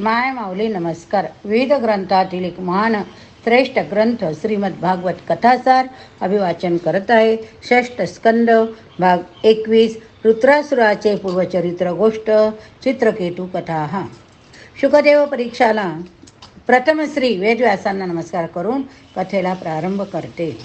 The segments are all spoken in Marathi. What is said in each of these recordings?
माय माऊली नमस्कार. विविध ग्रंथातील एक महान श्रेष्ठ ग्रंथ श्रीमद भागवत कथासार अभिवाचन करत आहे. षष्ठ स्कंद भाग एकवीस रुद्रासुराचे पूर्वचरित्र गोष्ट चित्रकेतू कथा. हा. शुकदेव परीक्षाला प्रथम श्री वेदव्यासांना नमस्कार करून कथेला प्रारंभ करते.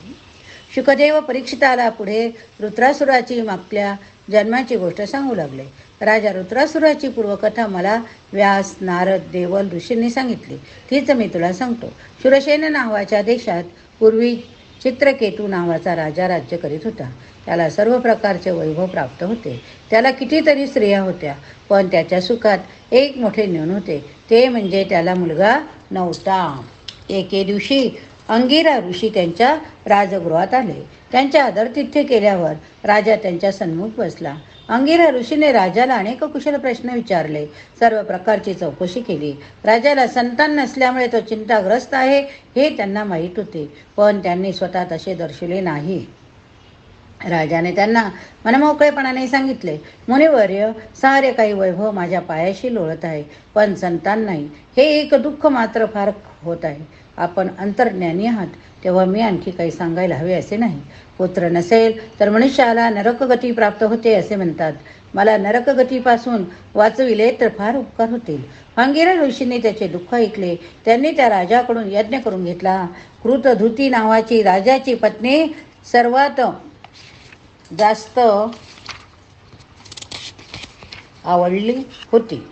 शुकदेव परीक्षिताला पुढे रुद्रासुराची मागल्या जन्माची गोष्ट सांगू लागले. राजा रुद्रासुराची पूर्वकथा मला व्यास नारद देवल ऋषींनी सांगितली. तीच मी तुला सांगतो. शुरसेन नावाच्या देशात पूर्वी चित्रकेतू नावाचा राजा राज्य करीत होता. त्याला सर्व प्रकारचे वैभव प्राप्त होते. त्याला कितीतरी स्त्रिया होत्या पण त्याच्या सुखात एक मोठे न्यून होते. ते म्हणजे त्याला मुलगा नव्हता. एके दिवशी अंगिरा ऋषी त्यांच्या राजगृहात आले. त्यांच्या आदरतिथ्य केल्यावर राजा त्यांच्या सन्मुख बसला. अंगिरा ऋषीने राजाला अनेक कुशल प्रश्न विचारले. सर्व प्रकारची चौकशी केली. राजाला संतान नसल्यामुळे तो चिंताग्रस्त आहे हे त्यांना माहीत होते. पण त्यांनी स्वतः तसे दर्शवले नाही. राजाने त्यांना मनमोकळेपणाने सांगितले मुनिवर्य सारे काही वैभव माझ्या पायाशी लोळत आहे पण संतान नाही. हे एक दुःख मात्र फार होत आहे. आपण अंतर्ज्ञानी आहात तेव्हा मी आणखी काही सांगायला हवे असे नाही. पुत्र नसेल तर मनुष्याला नरकगती प्राप्त होते असे म्हणतात. मला नरकगतीपासून वाचविले तर फार उपकार होतील. अंगिरा ऋषींनी त्याचे दुःख ऐकले. त्यांनी त्या राजाकडून यज्ञ करून घेतला. कृतधुती नावाची राजाची पत्नी सर्वात जास्त आवडली होती.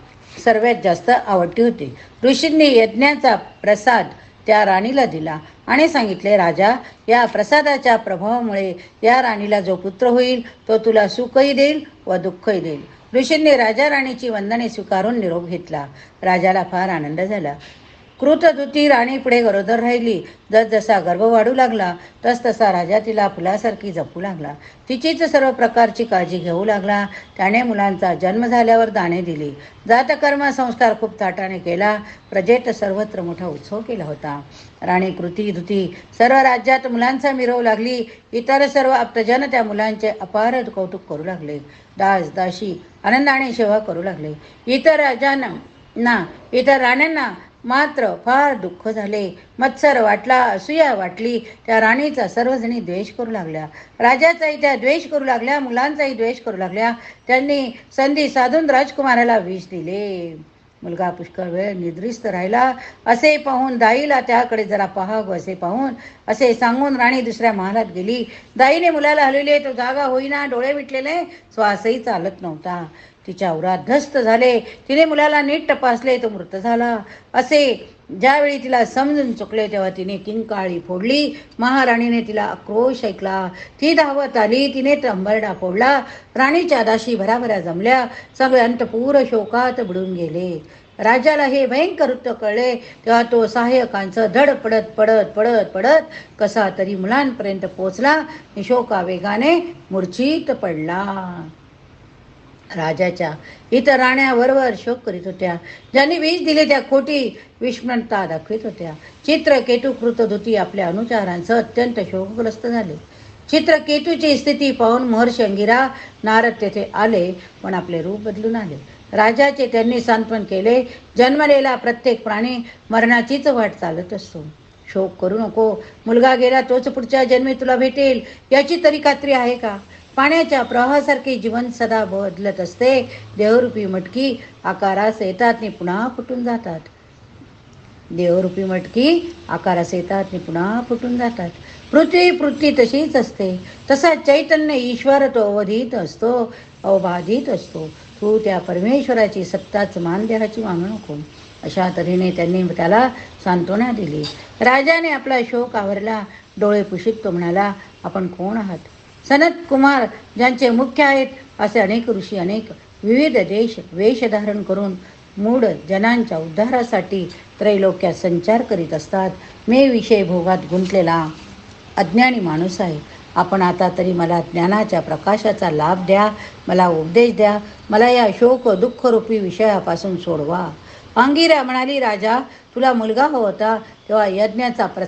सर्वात जास्त आवडती होती. ऋषींनी यज्ञाचा प्रसाद त्या राणीला दिला आणि सांगितले राजा या प्रसादाच्या प्रभावामुळे या राणीला जो पुत्र होईल तो तुला सुखही देईल व दुःखही देईल. ऋषींनी राजा राणीची वंदने स्वीकारून निरोप घेतला. राजाला फार आनंद झाला. कृतदुती राणी पुढे गरोदर राहिली. जसजसा गर्भ वाढू लागला तसतसा राजा तिला फुलासारखी जपू लागला. तिचीच सर्व प्रकारची काळजी घेऊ लागला. त्याने मुलांचा जन्म झाल्यावर दाणे दिली. जातकर्म संस्कार खूप ताटाने केला. प्रजेत सर्वत्र मोठा उत्सव केला होता. राणी कृती धुती सर्व राज्यात मुलांचा मिरवू लागली. इतर सर्व आप्तजन त्या मुलांचे अपार कौतुक करू लागले. दास दाशी आनंदाने सेवा करू लागले. इतर राजांना ना इतर राण्यांना मात्र फार दुःख झाले. मत्सर वाटला असूया वाटली. त्या राणीचा सर्वजणी द्वेष करू लागल्या. राजाचाही त्या द्वेष करू लागल्या मुलांचाही द्वेष करू लागल्या. त्यांनी संधी साधून राजकुमाराला विष दिले. मुलगा पुष्कळ वेळ निद्रिस्त राहिला. असे पाहून दाईला त्याकडे जरा पाहाव असे पाहून असे सांगून राणी दुसऱ्या महालात गेली. दाईने मुलाला हलविले. तो जागा होईना डोळे मिटलेले. श्वासही चालत नव्हता. तिच्या उरात ध्वस्त झाले. तिने मुलाला नीट तपासले तो मृत झाला. असे ज्यावेळी तिला समजून चुकले तेव्हा तिने किंकाळी फोडली. महाराणीने तिला आक्रोश ऐकला. ती धावत आली तिने तंबरडा फोडला. राणीच्या दाशी भराभरा जमल्या. सगळे अंतपूर शोकात बुडून गेले. राजाला हे भयंकर वृत्त कळले. तेव्हा तो सहाय्यकांचं धड पडत पडत पडत पडत कसा तरी मुलांपर्यंत पोचला. शोका वेगाने मूर्छित पडला. राजाच्या इतर राण्या वरवर शोक करीत होत्या. ज्यांनी वीज दिले त्या खोटी विस्मरणता दाखवित होत्या. चित्र चित्रकेतू कृतधुती आपल्या अनुचारांचं अत्यंत शोकग्रस्त झाले. चित्र केतूची स्थिती पाहून महर्षी अंगिरा नारद तेथे आले पण आपले रूप बदलून आले. राजाचे त्यांनी सांत्वन केले जन्मलेला प्रत्येक प्राणी मरणाचीच वाट चालत असतो. शोक करू नको मुलगा गेला तोच पुढच्या जन्मी तुला भेटेल याची तरी खात्री आहे का? पाण्याच्या प्रवाहासारखे जीवन सदा बदलत असते. देवरूपी मटकी आकारास येतात आणि पुन्हा फुटून जातात. देवरूपी मटकी आकारास येतात आणि पुन्हा फुटून जातात. पृथ्वी पृथ्वी तशीच असते. तसा चैतन्य ईश्वर तो अवधीत असतो अवबाधित असतो. तू त्या परमेश्वराची सत्ताच मानदेहाची मानू नको. अशा तऱ्हेने त्यांनी त्याला सांत्वना दिली. राजाने आपला शोक आवरला. डोळे पुशीत तो म्हणाला आपण कोण आहात? सनत कुमार ज्यांचे मुख्य आहेत असे अनेक ऋषी अनेक विविध देश वेश धारण करून मूड जनांच्या उद्धारासाठी त्रैलोक्यात संचार करीत असतात. मी विषय भोगात गुंतलेला अज्ञानी माणूस आहे. आपण आता तरी मला ज्ञानाच्या प्रकाशाचा लाभ द्या मला उपदेश द्या मला या शोक दुःखरूपी विषयापासून सोडवा. अंगिरा म्हणाली राजा तुला मुलगा होता तेव्हा यज्ञाचा प्र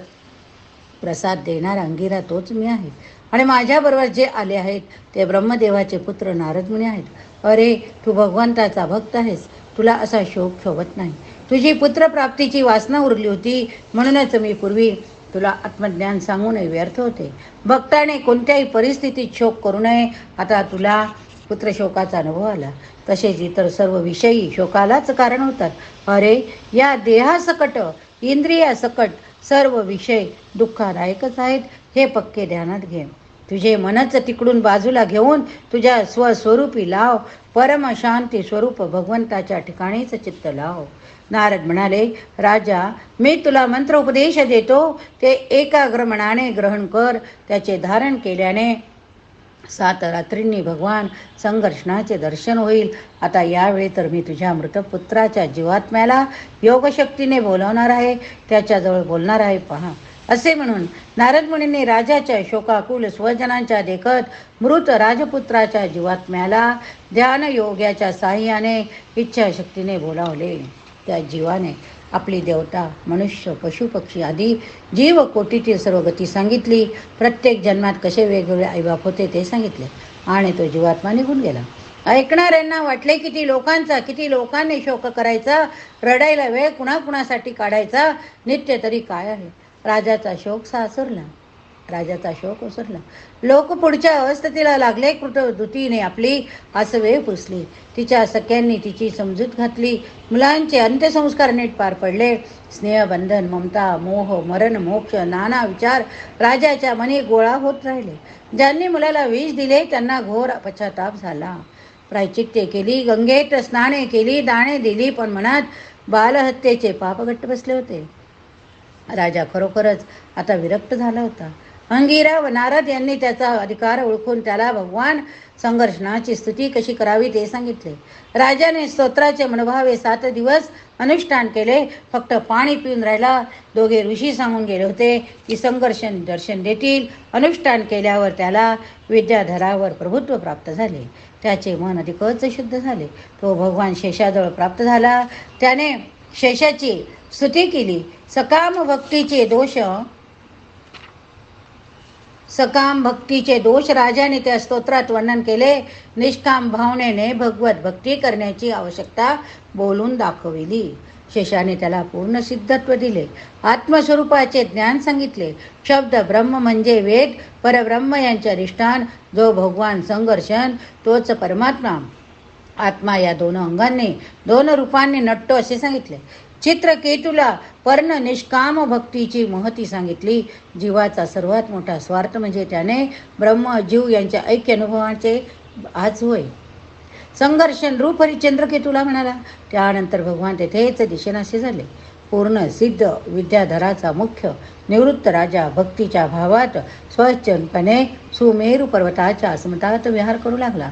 प्रसाद देणारा अंगिरा तोच मी आहे. आणि माझ्याबरोबर जे आले आहेत ते ब्रह्मदेवाचे पुत्र नारद मुनी आहेत. अरे तू भगवंताचा भक्त आहेस. तुला असा शोक शोभत नाही. तुझी पुत्रप्राप्तीची वासना उरली होती. म्हणूनच मी पूर्वी तुला आत्मज्ञान सांगूनही व्यर्थ होते. भक्ताने कोणत्याही परिस्थितीत शोक करू नये. आता तुला पुत्रशोकाचा अनुभव आला. तसेच इतर सर्व विषयी शोकालाच कारण होतात. अरे या देहासकट इंद्रियासकट सर्व विषय दुःखदायकच आहेत. हे पक्के ध्यानात घे. तुझे मनच तिकडून बाजूला घेऊन तुझ्या स्वस्वरूपी लाव. परमशांती स्वरूप भगवंताच्या ठिकाणीच चित्त लाव. नारद म्हणाले राजा मी तुला मंत्र उपदेश देतो. ते एकाग्र मनाने ग्रहण कर. त्याचे धारण केल्याने सात रात्रींनी भगवान संघर्षणाचे दर्शन होईल. आता यावेळी तर मी तुझ्या मृतपुत्राच्या जीवात्म्याला योगशक्तीने बोलावणार आहे. त्याच्याजवळ बोलणार आहे पहा. असे म्हणून नारद मुनींनी राजाच्या शोकाकुल स्वजनांच्या देखत मृत राजपुत्राच्या जीवात्म्याला ध्यान योग्याच्या साह्याने इच्छाशक्तीने बोलावले. त्या जीवाने आपली देवता मनुष्य पशुपक्षी आदी जीव कोटीतील सर्व गती सांगितली. प्रत्येक जन्मात कसे वेगवेगळे आईबाप होते ते सांगितले आणि तो जीवात्मा निघून गेला. ऐकणाऱ्यांना वाटले किती लोकांचा किती लोकांनी शोक करायचा रडायला वेळ कुणाकुणासाठी काढायचा नित्य तरी काय आहे? राजाचा शोक सासरला. राजाचा शोक ओसरला. लोक पुढच्या अवस्थेला लागले. कृतदुतीने आपली आसवे पुसली. तिच्या सख्यांनी तिची समजूत घातली. मुलांचे अंत्यसंस्कार नीट पार पडले. स्नेहबंधन ममता मोह मरण मोक्ष नाना विचार राजाच्या मनी गोळा होत राहिले. ज्यांनी मुलाला विष दिले त्यांना घोर पश्चाताप झाला. प्रायचित्ते केली गंगेत स्नाने केली दाणे दिली पण मनात बालहत्येचे पाप घट्ट बसले होते. राजा खरोखरच आता विरक्त झाला होता. अंगिरा व नारद यांनी त्याचा अधिकार ओळखून त्याला भगवान संघर्षणाची स्तुती कशी करावी ते सांगितले. राजाने स्तोत्राचे मनभावे सात दिवस अनुष्ठान केले. फक्त पाणी पिऊन राहिला. दोघे ऋषी सांगून गेले होते की संघर्षण दर्शन देतील. अनुष्ठान केल्यावर त्याला विद्याधरावर प्रभुत्व प्राप्त झाले. त्याचे मन अधिकच शुद्ध झाले. तो भगवान शेषाजवळ प्राप्त झाला. त्याने शेषाची स्तुती केली. सकाम भक्तीचे दोष. सकाम भक्तीचे दोष. राजाने त्या स्तोत्रात वर्णन केले. निष्काम भावनेने भगवत भक्ती करण्याची आवश्यकता बोलून दाखविली. शेषाने त्याला पूर्ण सिद्धत्व दिले. आत्मस्वरूपाचे ज्ञान सांगितले. शब्द ब्रह्म म्हणजे वेद. परब्रह्म यांचे अधिष्ठान. जो भगवान संघर्षण तोच परमात्मा. आत्मा या दोन अंगांनी दोन रूपांनी नटतो असे सांगितले. चित्रकेतूला पर्ण निष्काम भक्तीची महती सांगितली. जीवाचा सर्वात मोठा स्वार्थ म्हणजे त्याने ब्रह्म जीव यांच्या ऐक्य अनुभवाचे आज होय. संघर्षण रूप हरिचंद्रकेतूला म्हणाला. त्यानंतर भगवान तेथेच दिशेनाशी झाले. पूर्ण सिद्ध विद्याधराचा मुख्य निवृत्त राजा भक्तीच्या भावात स्वच्छपणे सुमेरू पर्वताच्या अस्मतात विहार करू लागला.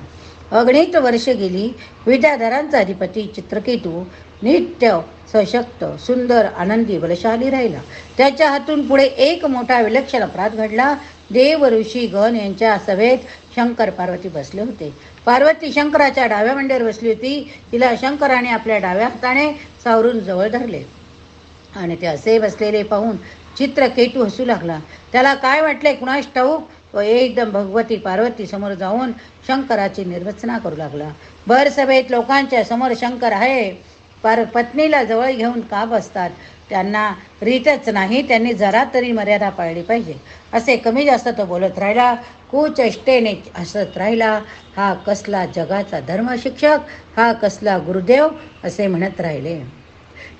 अगणित वर्ष गेली विद्याधरांचा अधिपती चित्रकेतू नित्य सशक्त सुंदर आनंदी बलशाली राहिला. त्याच्या हातून पुढे एक मोठा विलक्षण अपराध घडला. देव ऋषी गण यांच्या सभेत शंकर पार्वती बसले होते. पार्वती शंकराच्या डाव्या मांडीवर बसली होती. तिला शंकराने आपल्या डाव्या हाताने सावरून जवळ धरले. आणि ते असे बसलेले पाहून चित्रकेतू हसू लागला. त्याला काय वाटले कुणास ठाऊक? तो एकदम भगवती पार्वती समोर जाऊन शंकराची निर्वचना करू लागला. भर सभेत लोकांच्या समोर शंकर आहे. पार पत्नीला जवळ घेऊन का बसतात? त्यांना रीतच नाही त्यांनी जरा तरी मर्यादा पाळली पाहिजे. असे कमी जास्त तो बोलत राहिला. कुचेष्टेने हसत राहिला. हा कसला जगाचा धर्मशिक्षक हा कसला गुरुदेव असे म्हणत राहिले.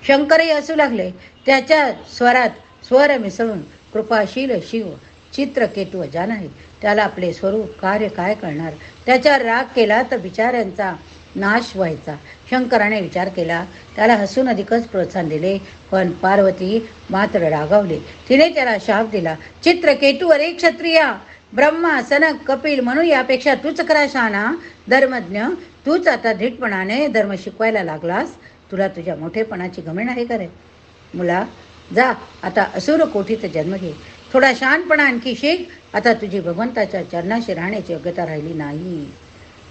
शंकरही असू लागले. त्याच्या स्वरात स्वर मिसळून कृपाशील शिव चित्रकेतू अजान नाही त्याला आपले स्वरूप कार्य काय करणार त्याच्यावर राग केला तर बिचाऱ्यांचा नाश व्हायचा. शंकराने विचार केला त्याला हसून अधिकच प्रोत्साहन दिले पण पार्वती मात्र रागावले. तिने त्याला शाप दिला चित्रकेतू अरे क्षत्रिया ब्रह्मा सनक कपिल म्हणून यापेक्षा तूच करा शाना धर्मज्ञ तूच आता धीटपणाने धर्म शिकवायला लागलास. तुला तुझ्या मोठेपणाची गमेण आहे करे मुला जा आता असुर कोठीत जन्म घे. थोडा शानपणा आणखी शिक. आता तुझी भगवंताच्या चरणाशी राहण्याची योग्यता राहिली नाही.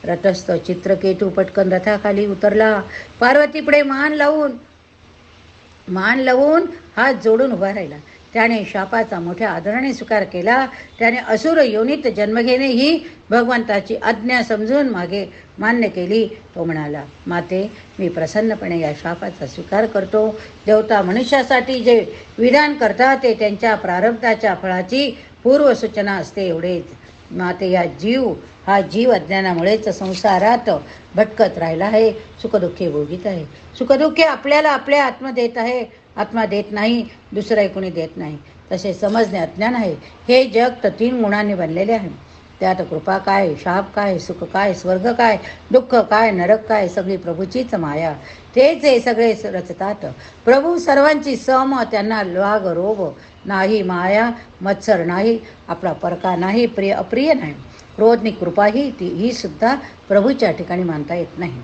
रथस्थ चित्रकेतू पटकन रथाखाली उतरला. पार्वतीपुढे मान लावून मान लावून हात जोडून उभा राहिला. त्याने शापाचा मोठ्या आदराने स्वीकार केला. त्याने असुर योनीत जन्म घेणे ही भगवंताची आज्ञा समजून मागे मान्य केली. तो म्हणाला माते मी प्रसन्नपणे या शापाचा स्वीकार करतो. देवता मनुष्यासाठी जे विधान करतात ते त्यांच्या प्रारब्धाच्या फळाची पूर्वसूचना असते एवढेच. माते या जीव हा जीव अज्ञानामुळेच संसारात भटकत राहिला आहे. सुखदुःखे भोगीत आहे. सुखदुःखे आपल्याला आपले आत्म देत आहे. आत्मा देत नाही दुसराही कोणी देत नाही. तसे समजणे अज्ञान आहे. हे जग तर तीन गुणांनी बनलेले आहे. त्यात कृपा काय शाप काय सुख काय स्वर्ग काय दुःख काय नरक काय सगळी प्रभूचीच माया. तेच हे सगळे रचतात. प्रभू सर्वांची सम त्यांना लाग रोग नाही माया मत्सर नाही आपला परका नाही प्रिय अप्रिय नाही. क्रोधनी कृपा ही ती ही सुद्धा प्रभूच्या ठिकाणी मानता येत नाही.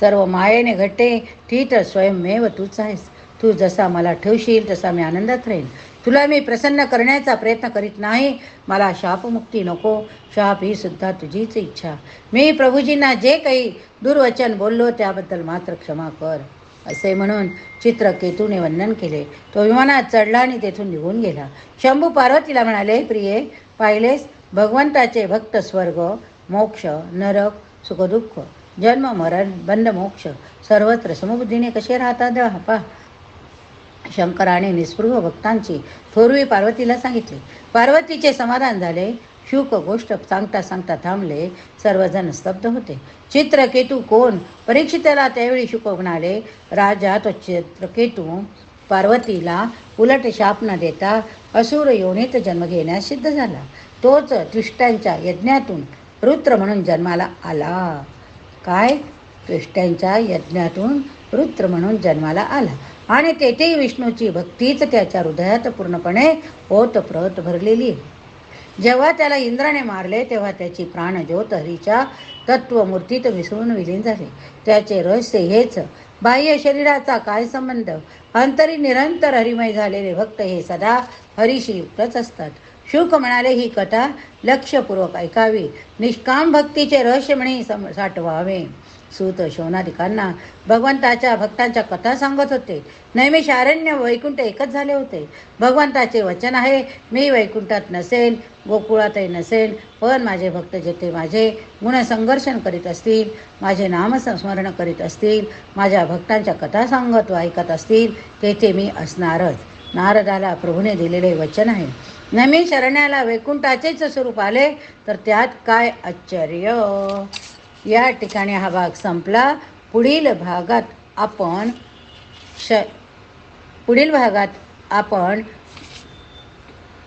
सर्व मायेने घट्टे ती तर स्वयंमेव तूच आहेस. तू जसा मला ठेवशील तसा मी आनंदात राहील तुला मी प्रसन्न करण्याचा प्रयत्न करीत नाही. मला शापमुक्ती नको. शाप ही सुद्धा तुझीच इच्छा. मी प्रभूजींना जे काही दुर्वचन बोललो त्याबद्दल मात्र क्षमा कर असे म्हणून चित्रकेतूने वंदन केले. तो विमानात चढला आणि तेथून निघून गेला. शंभू पार्वतीला म्हणाले प्रिये पाहिलेस? भगवंताचे भक्त स्वर्ग मोक्ष नरक सुखदुःख जन्म मरण बंद मोक्ष. सर्वत्र समबुद्धीने कसे राहतात? पा शंकराने निस्पृह भक्तांची थोरवी पार्वतीला सांगितले. पार्वतीचे समाधान झाले. शुक गोष्ट सांगता सांगता थांबले. सर्वजण स्तब्ध होते. चित्रकेतू कोण? परीक्षितेला त्यावेळी शुक म्हणाले राजा तो चित्रकेतू पार्वतीला उलट शाप न देता असुर योनीत जन्म घेण्यास सिद्ध झाला. तोच दुष्टांच्या यज्ञातून रुद्र म्हणून जन्माला आला. काय? दुष्टांच्या यज्ञातून रुद्र म्हणून जन्माला आला. आणि तेथेही विष्णूची भक्तीच त्याच्या हृदयात पूर्णपणे ओत प्रत भरलेली जेव्हा त्याला इंद्राने मारले तेव्हा त्याची प्राणज्योत हरीच्या तत्वमूर्तीत मिसळून विलीन झाले. त्याचे रहस्य हेच बाह्य शरीराचा काय संबंध? अंतरी निरंतर हरिमय झालेले भक्त हे सदा हरीशी युक्तच असतात. शुक म्हणाले ही कथा लक्षपूर्वक ऐकावी. निष्काम भक्तीचे रहस्य म्हणे सम साठवावे. सूत शोनादिकांना भगवंताच्या भक्तांच्या कथा सांगत होते. नैमिष शारण्य वैकुंठ एकच झाले होते. भगवंताचे वचन आहे मी वैकुंठात नसेन गोकुळातही नसेन पण माझे भक्त जेथे माझे गुणसंघर्षण करीत असतील माझे नामसंस्मरण करीत असतील माझ्या भक्तांच्या कथा सांगत व ऐकत असतील तेथे मी असणारच. नारदाला प्रभूने दिलेले वचन आहे. नमी शरण्याला वैकुंठाचेच स्वरूप आले तर त्यात काय आश्चर्य? या ठिकाणी हा भाग संपला. पुढील भागात आपण श पुढील भागात आपण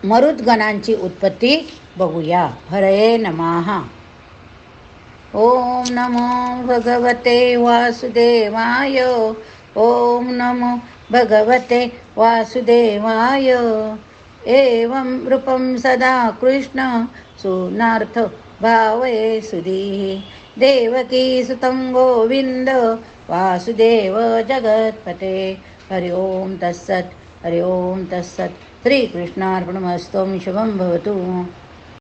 मरुद्गणांची उत्पत्ती बघूया. हरे नमहा ओम नमो भगवते वासुदेवाय. ओम नमो भगवते वासुदेवाय. एवं रूपं सदा कृष्ण सुनार्थ भावये सुधीः. देवकी सुतं गोविन्द वासुदेव जगत्पते। हरि ओं तत्सत् हरि ओं तत्सत्। श्रीकृष्णार्पणमस्तुं शुभं भवतु।